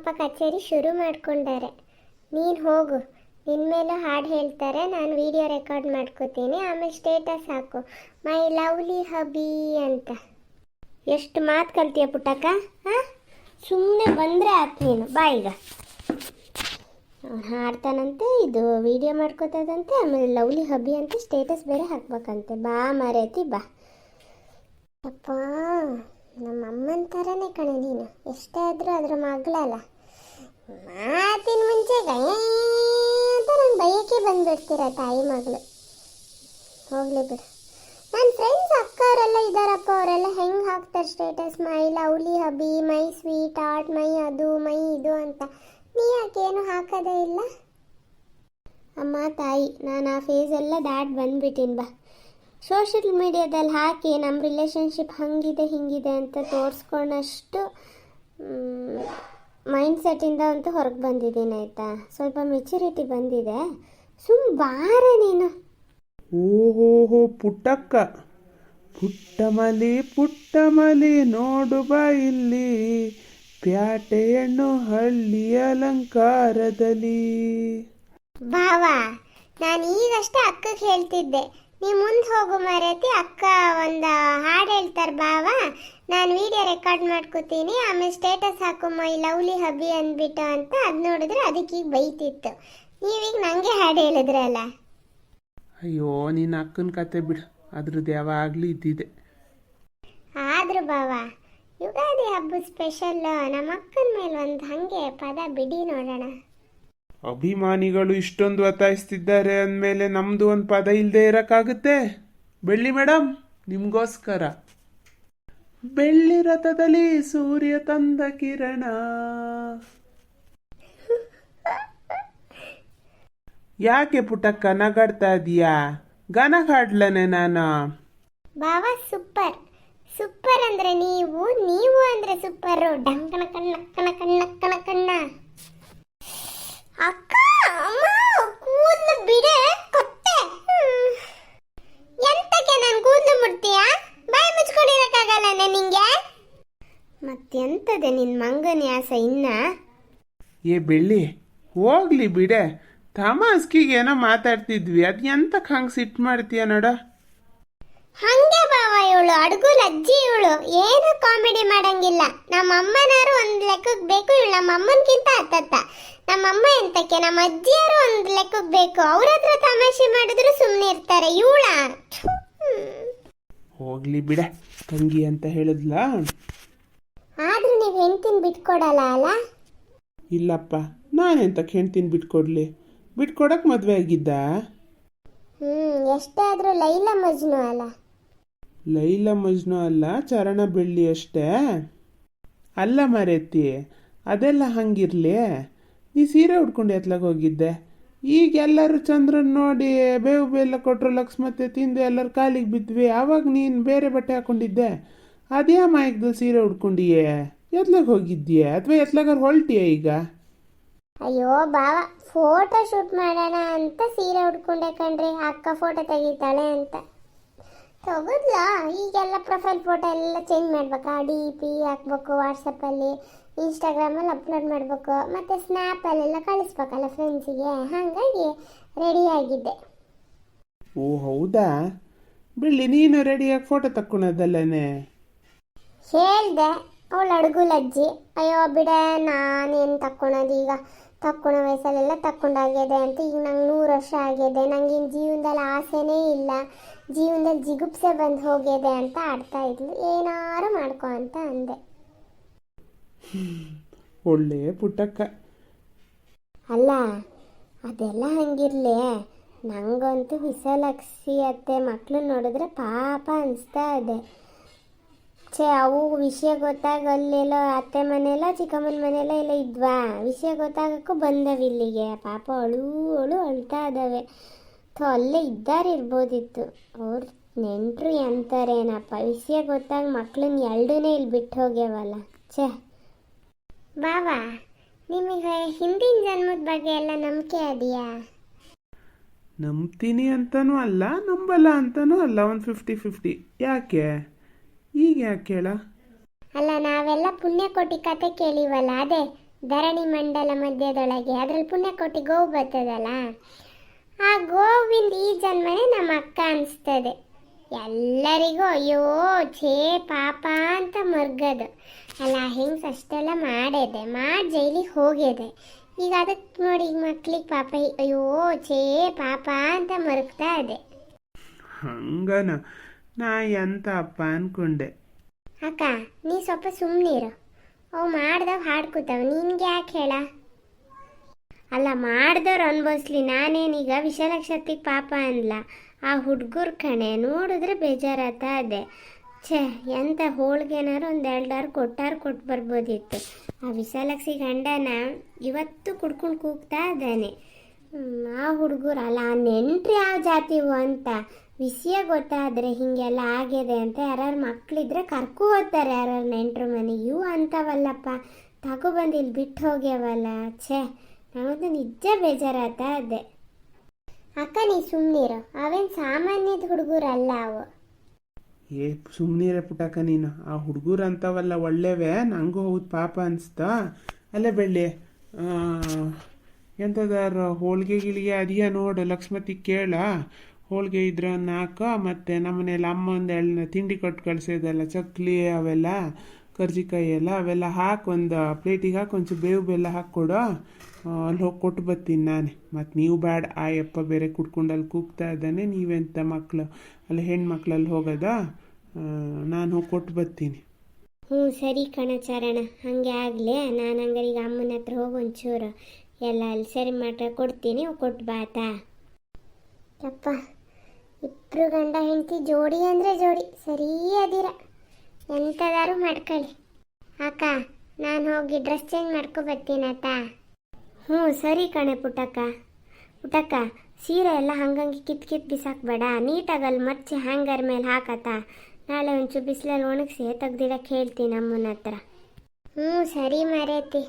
ಸರಿಗಮ್ಮಪ್ಪ ಕಚೇರಿ ಶುರು ಮಾಡ್ಕೊಂಡಾರೆ. ನೀನು ಹೋಗು. ನಿನ್ನ ಮೇಲೂ ಹಾಡು ಹೇಳ್ತಾರೆ. ನಾನು ವಿಡಿಯೋ ರೆಕಾರ್ಡ್ ಮಾಡ್ಕೋತೀನಿ. ಆಮೇಲೆ ಸ್ಟೇಟಸ್ ಹಾಕು. ಮೈ ಲವ್ಲಿ ಹಬಿ ಅಂತ. ಎಷ್ಟು ಮಾತು ಕಲ್ತೀಯ ಪುಟ್ಟಕ್ಕ? ಹಾಂ? ಸುಮ್ಮನೆ ಬಂದರೆ ಆಯ್ತು ನೀನು. ಬಾ ಈಗ. ಹಾಡ್ತಾನಂತೆ, ಇದು ವಿಡಿಯೋ ಮಾಡ್ಕೋತದಂತೆ, ಆಮೇಲೆ ಲವ್ಲಿ ಹಬಿ ಅಂತ ಸ್ಟೇಟಸ್ ಬೇರೆ ಹಾಕ್ಬೇಕಂತೆ. ಬಾ ಮರೆತಿ, ಬಾ. ಅಪ್ಪ. ನಮ್ಮ ಅಮ್ಮನ ಥರನೇ ಕಣೆ ನೀನು. ಎಷ್ಟೇ ಆದರೂ ಅದರ ಮಗಳಲ್ಲ. ಮಾತಿನ ಮುಂಚೆ ಅಂತ ನನ್ನ ಬೈಯಕ್ಕೆ ಬಂದ್ಬಿಡ್ತೀರ ತಾಯಿ ಮಗಳು. ಹೋಗ್ಲಿ ಬಿಡು. ನನ್ನ ಫ್ರೆಂಡ್ಸ್ ಅಕ್ಕ ಅವರೆಲ್ಲ ಇದ್ದಾರಪ್ಪ ಅವರೆಲ್ಲ ಹೆಂಗೆ ಹಾಕ್ತಾರೆ status my lovely hubby, my sweet, heart, my ಅದು, ಮೈ ಇದು ಅಂತ. ನೀ ಯಾಕೇನು ಹಾಕೋದೇ ಇಲ್ಲ? ಅಮ್ಮ, ತಾಯಿ, ನಾನು ಆ ಫೇಸ್ ಎಲ್ಲ ದಾಟ್ ಬಂದ್ಬಿಟ್ಟಿನಿ ಬಾ. ಸೋಷಿಯಲ್ ಮೀಡಿಯಾದಲ್ಲಿ ಹಾಕಿ ನಮ್ಮ ರಿಲೇಷನ್ಶಿಪ್ ಹಂಗಿದೆ ಹಿಂಗಿದೆ ಅಂತ ತೋರಿಸ್ಕೊಂಡಷ್ಟು ಮೈಂಡ್ ಸೆಟ್ಟಿಂದ ಅಂತೂ ಹೊರಗೆ ಬಂದಿದ್ದೀನಿ ಆಯಿತಾ? ಸ್ವಲ್ಪ ಮೆಚುರಿಟಿ ಬಂದಿದೆ. ಸುಮ್ ಬಾರೆ ನೀನು. ಓಹೋಹೋ ಪುಟ್ಟಕ್ಕ. ಪುಟ್ಟಮಲಿ ಪುಟ್ಟಮಲಿ ನೋಡು ಬಾ ಇಲ್ಲಿ. ಪ್ಯಾಟೆಯನ್ನು ಹಳ್ಳಿ ಅಲಂಕಾರದಲ್ಲಿ. ಬಾವಾ ನಾನು ಈಗಷ್ಟೇ ಅಕ್ಕಗೆ ಹೇಳ್ತಿದ್ದೆ. ನೀ ಮುಂದೆ ಹೋಗು ಮರತಿ ಅಕ್ಕ ಒಂದು ಹಾಡು ಹೇಳ್ತಾರೆ ಬಾವ ನಾನು ವಿಡಿಯೋ ರೆಕಾರ್ಡ್ ಮಾಡ್ಕೋತೀನಿ. ಆಮೇಲೆ ಸ್ಟೇಟಸ್ ಹಾಕೋಮ್ಮ ಈ ಲವ್ಲಿ ಹಬಿ ಅಂದ್ಬಿಟ್ಟು ಅಂತ ಅದು ನೋಡಿದ್ರೆ ಅದಕ್ಕೆ ಈಗ ಬೈತಿತ್ತು. ನೀವೀಗ ನನಗೆ ಹಾಡು ಹೇಳಿದ್ರಲ್ಲ. ಅಯ್ಯೋ ನಿನ್ನ ಅಕ್ಕನ ಕತೆ ಬಿಡು. ಅದ್ರದ್ದು ಯಾವಾಗಲೂ ಇದ್ದಿದೆ. ಆದ್ರೂ ಬಾವ ಯುಗಾದಿ ಹಬ್ಬ ಸ್ಪೆಷಲ್ ನಮ್ಮ ಅಕ್ಕನ ಮೇಲೆ ಒಂದು ಹಂಗೆ ಪದ ಬಿಡಿ ನೋಡೋಣ. ಅಭಿಮಾನಿಗಳು ಇಷ್ಟೊಂದು ಒತ್ತಾಯಿಸ್ತಿದ್ದಾರೆ ಅಂದಮೇಲೆ ನಮ್ಮದು ಒಂದು ಪದ ಇಲ್ಲದೆ ಇರೋಕ್ಕಾಗುತ್ತೆ? ಬೆಳ್ಳಿ ಮೇಡಮ್ ನಿಮಗೋಸ್ಕರ. ಬೆಳ್ಳಿ ರಥದಲ್ಲಿ ಸೂರ್ಯ ತಂದ ಕಿರಣ. ಯಾಕೆ ಪುಟ ಕನಗಾಡ್ತಾ ಇದೀಯಾ? ಗಾನ ಹಾಡ್ಲನೆ ನಾನು. ಬಾವಾ, ಸೂಪರ್. ಸೂಪರ್ ಅಂದ್ರೆ ನೀವು ನೀವು ಅಂದ್ರೆ ಸೂಪರ್. ಡಂಕನ ಕಣ್ಣ, ಕಣ ಕಣ್ಣ ಕಣ ಕಣ್ಣ ಅಕ್ಕ ಅಮ್ಮ ಕೂದಲು ಬಿಡೆ ಕೊಟ್ಟೆ ಹ್ಮ್. ಎಂತಕ್ಕೆ ನಾನು ಕೂದಲು ಮುಡ್ತೀಯಾ ಬಾಯಿ ಮುಚ್ಕೊಂಡಿರಕ್ಕಾಗಲ್ಲ ನಿಂಗೆ? ಮತ್ತೆಂತದೆ ನಿನ್ ಆಸೆ ಇನ್ನ? ಏ ಬೆಳ್ಳಿ ಹೋಗ್ಲಿ ಬಿಡೆ. ತಮಾಸ್ಕಿಗೆ ಏನೋ ಮಾತಾಡ್ತಿದ್ವಿ. ಅದ್ ಎಂತಕ್ ಹಂಗೆ ಸಿಟ್ಟು ಮಾಡ್ತೀಯ ನೋಡ? ಹಂಗೆ ಬಾವ ಇವಳು ಅಡುಗು ಅಜ್ಜಿ ಇವಳು. ಏನು ಕಾಮಿಡಿ ಮಾಡಂಗಿಲ್ಲ. ನಮ್ಮ ಅಮ್ಮನಾರು ಒಂದ್ ಲೆಕ್ಕಕ್ಕೆ ಬೇಕು ಇವಳು ನಮ್ಮ ಅಮ್ಮನ್ಕಿಂತ ಹತ್ತತ್ತ. ನಮ್ಮ ಅಮ್ಮ ಎಂತಕ್ಕೆ? ನಮ್ಮ ಅಜ್ಜಿಯರು ಒಂದ್ ಲೆಕ್ಕಕ್ಕೆ ಬೇಕು. ಅವ್ರ ಹತ್ರ ತಮಾಷೆ ಮಾಡಿದ್ರು ಸುಮ್ಮನೆ ಇರ್ತಾರೆ ಇವಳ ಹೋಗ್ಲಿ ಬಿಡೆ ತಂಗಿ ಅಂತ ಹೇಳಿದ್ಲ? ಆದ್ರೂ ನೀವು ಹೆಂಡ್ತಿನ ಬಿಟ್ಕೊಡಲ್ಲ ಅಲ್ಲ? ಇಲ್ಲಪ್ಪ ನಾನೆಂತ ಹೆಂಡ್ತಿನ ಬಿಟ್ಕೊಡ್ಲಿ? ಬಿಟ್ಕೊಡಕ್ ಮದ್ವೆ ಆಗಿದ್ದ? ಹ್ಮ್ ಎಷ್ಟೇ ಆದ್ರೂ ಲೈಲ ಮಜ್ನು ಅಲ್ಲ. ಲೈಲ ಮಜ್ನು ಅಲ್ಲ ಚರಣ ಬೆಳ್ಳಿ ಅಷ್ಟೇ? ಅಲ್ಲ ಮರೆತಿ ಅದೆಲ್ಲ ಹಂಗಿರ್ಲಿ? ನೀ ಸೀರೆ ಉಟ್ಕೊಂಡು ಎತ್ಲಾಗ ಹೋಗಿದ್ದೆ. ಈಗ ಎಲ್ಲರೂ ಚಂದ್ರನ್ ನೋಡಿ ಬೇವು ಬೆಲ್ಲ ಕೊಟ್ರು ಲಕ್ಷ್ಮತ್ತೆ ತಿಂದು ಎಲ್ಲರ ಕಾಲಿಗೆ ಬಿದ್ವಿ. ಆವಾಗ ನೀನು ಬೇರೆ ಬಟ್ಟೆ ಹಾಕೊಂಡಿದ್ದೆ. ಅದೇ ಮಾಯಕ್ದು ಸೀರೆ ಉಡ್ಕೊಂಡಿಯೇ? ಎತ್ಲಾಗ ಹೋಗಿದ್ದೀಯ? ಅಥವಾ ಎತ್ಲಾಗ ಹೊಲ್ಟಿಯ ಈಗ? ಅಯ್ಯೋ ಬಾವ ಫೋಟೋ ಶೂಟ್ ಮಾಡೋಣ ಅಂತ ಸೀರೆ ಉಡ್ಕೊಂಡೆ ಕಣ್ರಿ. ಅಕ್ಕ ಫೋಟೋ ತೆಗಿತಾಳೆ ಅಂತ. ತಗೋದ್ಲ? ಈಗೆಲ್ಲ ಪ್ರೊಫೈಲ್ ಫೋಟೋ ಎಲ್ಲ ಚೇಂಜ್ ಮಾಡ್ಬೇಕಾ? ಡಿ ಪಿ ಹಾಕ್ಬೇಕು ವಾಟ್ಸಪ್ಪಲ್ಲಿ ಇನ್ಸ್ಟಾಗ್ರಾಮಲ್ಲಿ ಅಪ್ಲೋಡ್ ಮಾಡಬೇಕು ಮತ್ತು ಸ್ನ್ಯಾಪಲ್ಲೆಲ್ಲ ಕಳಿಸ್ಬೇಕಲ್ಲ ಫ್ರೆಂಡ್ಸಿಗೆ ಹಾಗಾಗಿ ರೆಡಿ ಆಗಿದ್ದೆ. ಓ ಹೌದಾ? ಬಿಳಿ ನೀನು ರೆಡಿಯಾಗಿ ಫೋಟೋ ತಕ್ಕೊಳೋದಲ್ಲೇ ಹೇಳ್ದೆ ಅವಳು ಅಡ್ಗುಲಜ್ಜಿ ಅಯ್ಯೋ ಬಿಡ ನಾನೇನು ತಕ್ಕೊಳೋದು ಈಗ? ತಕ್ಕೊಳೋ ವಯಸ್ಸಲ್ಲೆಲ್ಲ ತಕ್ಕೊಂಡಾಗಿದೆ ಅಂತ ಈಗ ನಂಗೆ ನೂರು ವರ್ಷ ಆಗಿದೆ ನಂಗೆ ಇನ್ನು ಜೀವನದಲ್ಲಿ ಆಸೆನೇ ಇಲ್ಲ. ಜೀವನದಲ್ಲಿ ಜಿಗುಪ್ಸೆ ಬಂದು ಹೋಗಿದೆ ಅಂತ ಆಡ್ತಾ ಇದ್ಲು. ಏನಾರು ಮಾಡ್ಕೊ ಅಂತ ಅಂದೆ. ಒಳ್ಳೆ ಪುಟ್ಟಕ್ಕ. ಅಲ್ಲ ಅದೆಲ್ಲ ಹಂಗಿರ್ಲಿ. ನಂಗಂತೂ ವಿಶಾಲಕ್ಷಿ ಅತ್ತೆ ಮಕ್ಕಳು ನೋಡಿದ್ರೆ ಪಾಪ ಅನಿಸ್ತಾ ಇದೆ. ಛೇ ಅವು ವಿಷಯ ಗೊತ್ತಾಗ ಅಲ್ಲೆಲ್ಲೋ ಅತ್ತೆ ಮನೆಯಲ್ಲ ಚಿಕ್ಕಮ್ಮನ ಮನೆಯಲ್ಲ ಎಲ್ಲ ಇದ್ವಾ? ವಿಷಯ ಗೊತ್ತಾಗಕ್ಕೂ ಬಂದವು ಇಲ್ಲಿಗೆ. ಪಾಪ ಅಳು ಅಳು ಅಳ್ತಾ ಇದ್ದಾವೆ ಥೋ ಅಲ್ಲೇ ಇದ್ದಾರೆ ಇರ್ಬೋದಿತ್ತು. ಅವ್ರ ನೆಂಟರು ಎಂತಾರೇನಪ್ಪ? ವಿಷಯ ಗೊತ್ತಾಗ ಮಕ್ಳನ್ನ ಎರಡನೇ ಇಲ್ಲಿ ಬಿಟ್ಟು ಹೋಗ್ಯಾವಲ್ಲ. ಛೇ. ಬಾವಾ ನಿಮಗೆ ಹಿಂದಿನ ಜನ್ಮದ ಬಗ್ಗೆ ಎಲ್ಲ ನಂಬಿಕೆ ಅದೆಯಾ? ನಂಬ್ತೀನಿ ಅಂತನೂ ಅಲ್ಲ ನಂಬಲ್ಲ ಅಂತನೂ ಅಲ್ಲ ಒಂದು ಫಿಫ್ಟಿ ಫಿಫ್ಟಿ ಯಾಕೆ? ಈಗ ಯಾಕೆ ಹೇಳ ಅಲ್ಲ ನಾವೆಲ್ಲ ಪುಣ್ಯಕೋಟಿ ಕತೆ ಕೇಳಿವಲ್ಲ ಅದೇ ಧರಣಿ ಮಂಡಲ ಮಧ್ಯದೊಳಗೆ ಅದ್ರಲ್ಲಿ ಪುಣ್ಯಕೋಟಿ ಗೋವು ಬರ್ತದಲ್ಲ? ಆ ಗೋವಿಂದ ಈ ಜನ್ಮನೇ ನಮ್ಮ ಅಕ್ಕ ಅನಿಸ್ತದೆ. ಎಲ್ಲರಿಗೂ ಅಯ್ಯೋ ಛೇ ಪಾಪ ಅಂತ ಮರ್ಗದು. ಅಲ್ಲ ಹೆಂಗ್ಸ್ ಅಷ್ಟೆಲ್ಲ ಮಾಡಿದೆ ಮಾಡಿ ಜೈಲಿಗೆ ಹೋಗಿದೆ ಈಗ ಅದಕ್ಕೆ ನೋಡಿ ಈಗ ಮಕ್ಳಿಗೆ ಪಾಪ ಅಯ್ಯೋ ಛೇ ಪಾಪ ಅಂತ ಮರುಗ್ತಾ ಇದೆ. ಹಂಗನ. ನಾ ಎಂತ ಅಪ್ಪ ಅನ್ಕೊಂಡೆ. ಅಕ್ಕ, ನೀ ಸ್ವಲ್ಪ ಸುಮ್ಮನಿರು ಅವು ಮಾಡ್ದವ್ ಹಾಡ್ಕೂತಾವ ನಿನ್ಗೆ ಯಾಕೆ ಹೇಳ? ಅಲ್ಲ, ಮಾಡ್ದವ್ರು ಅನ್ಭವಿಸ್ಲಿ, ನಾನೇನೀಗ ವಿಶಾಲಕ್ಷತಿಗೆ ಪಾಪ ಅನ್ಲ. ಆ ಹುಡ್ಗುರ್ ಕಣೆ, ನೋಡಿದ್ರೆ ಬೇಜಾರಾತ ಅದೇ ಛೇ, ಎಂತ ಹೋಳ್ಗೆನಾರು ಒಂದು ಎರಡಾರು ಕೊಟ್ಟಾರು ಕೊಟ್ಟು ಬರ್ಬೋದಿತ್ತು. ಆ ವಿಶಾಲಕ್ಷಿ ಗಂಡನ ಇವತ್ತು ಕುಡ್ಕೊಂಡು ಕೂಗ್ತಾ ಇದ್ದಾನೆ. ಆ ಹುಡುಗರು, ಅಲ್ಲ, ಆ ನೆಂಟ್ರು ಯಾವ ಜಾತಿವು ಅಂತ. ವಿಷಯ ಗೊತ್ತಾದರೆ ಹೀಗೆಲ್ಲ ಆಗಿದೆ ಅಂತ ಯಾರ್ಯಾರು ಮಕ್ಕಳಿದ್ರೆ ಕರ್ಕೊ ಹೋಗ್ತಾರೆ ಯಾರು ನೆಂಟರು ಮನೆ ಇವು ಅಂತವಲ್ಲಪ್ಪ ತಗೊಬಂದು ಇಲ್ಲಿ ಬಿಟ್ಟು ಹೋಗ್ಯವಲ್ಲ, ಛೇ, ನಮಗಂತೂ ನಿಜ ಬೇಜಾರಾತ ಅದೇ ಅಕ್ಕ, ನೀ ಸುಮ್ಮನಿರು ಅವೇನು ಸಾಮಾನ್ಯದ ಹುಡುಗರಲ್ಲ ಅವು. ಏ ಸುಮ್ಮನಿರೇ ಪುಟಕ ನೀನು. ಆ ಹುಡುಗರು ಅಂತವಲ್ಲ ಒಳ್ಳೆವೇ? ನನಗೂ ಹೌದು ಪಾಪ ಅನಿಸ್ತಾ? ಅಲ್ಲೇ ಬೆಳ್ಳಿ ಎಂಥದಾರ ಹೋಳಿಗೆ ಗಿಳಿಗೆ ಅದೆಯಾ ನೋಡು, ಲಕ್ಷ್ಮತಿ ಕೇಳ. ಹೋಳಿಗೆ ಇದ್ರ ನಾಲ್ಕು ಮತ್ತು ನಮ್ಮನೇಲಿ ಅಮ್ಮ ಒಂದು ಎಳ್ನ ತಿಂಡಿ ಕೊಟ್ಟು ಕಳಿಸೋದೆಲ್ಲ, ಚಕ್ಲಿ ಅವೆಲ್ಲ, ಕರ್ಜಿಕಾಯಿ ಎಲ್ಲ, ಅವೆಲ್ಲ ಹಾಕಿ ಒಂದು ಪ್ಲೇಟಿಗೆ ಹಾಕಿ, ಒಂಚೂರು ಬೇವು ಬೆಲ್ಲ ಹಾಕ್ಕೊಡು ಅಲ್ಲಿ ಹೋಗಿ ಕೊಟ್ಟು ಬರ್ತೀನಿ ನಾನೇ. ಮತ್ತು ನೀವು ಬ್ಯಾಡ. ಆ ಯಪ್ಪ ಬೇರೆ ಕುಡ್ಕೊಂಡು ಅಲ್ಲಿ ಕೂಗ್ತಾ ಇದ್ದಾನೆ. ನೀವೆಂಥ ಮಕ್ಕಳು ಅಲ್ಲಿ ಹೆಣ್ಮಕ್ಳಲ್ಲಿ ಹೋಗೋದ? ನಾನು ಹೋಗಿ ಕೊಟ್ಟು ಬರ್ತೀನಿ. ಹ್ಞೂ, ಸರಿ ಕಣಚಾರಣ ಹಾಗೆ ಆಗಲಿ. ನಾನು ಹಂಗಾರೆ ಈಗ ಅಮ್ಮನ ಹತ್ರ ಹೋಗಿ ಒಂಚೂರು ಎಲ್ಲ ಅಲ್ಲಿ ಸರಿ ಮಾಡ್ರೆ ಕೊಡ್ತೀನಿ. ಕೊಟ್ಟು ಬಾತಾ. ಯಪ್ಪ. ಇಬ್ರು ಗಂಡ ಹೆಂಡತಿ ಜೋಡಿ ಅಂದರೆ ಜೋಡಿ, ಸರಿ ಅದಿರ. ಎಂಥದಾರು ಮಾಡ್ಕೊಳ್ಳಿ. ಅಕ್ಕ, ನಾನು ಹೋಗಿ ಡ್ರೆಸ್ ಚೇಂಜ್ ಮಾಡ್ಕೊ ಬರ್ತೀನತ್ತ ಹ್ಞೂ, ಸರಿ ಕಣೆ ಪುಟ್ಟಕ್ಕ. ಪುಟ್ಟಕ್ಕ, ಸೀರೆ ಎಲ್ಲ ಹಂಗಂಗೆ ಕಿತ್ ಕಿತ್ ಬಿಸಾಕ್ಬೇಡ. ನೀಟಾಗಿ ಮಚ್ಚಿ ಹ್ಯಾಂಗರ್ ಮೇಲೆ ಹಾಕತ್ತ. ನಾಳೆ ಒಂಚೂರು ಬಿಸಿಲಲ್ಲಿ ಒಣಗಿಸಿ ತೆಗ್ದಿಡಕ್ಕೆ ಹೇಳ್ತೀನಿ ಅಮ್ಮನ ಹತ್ರ. ಹ್ಞೂ, ಸರಿ ಮರೇತಿ.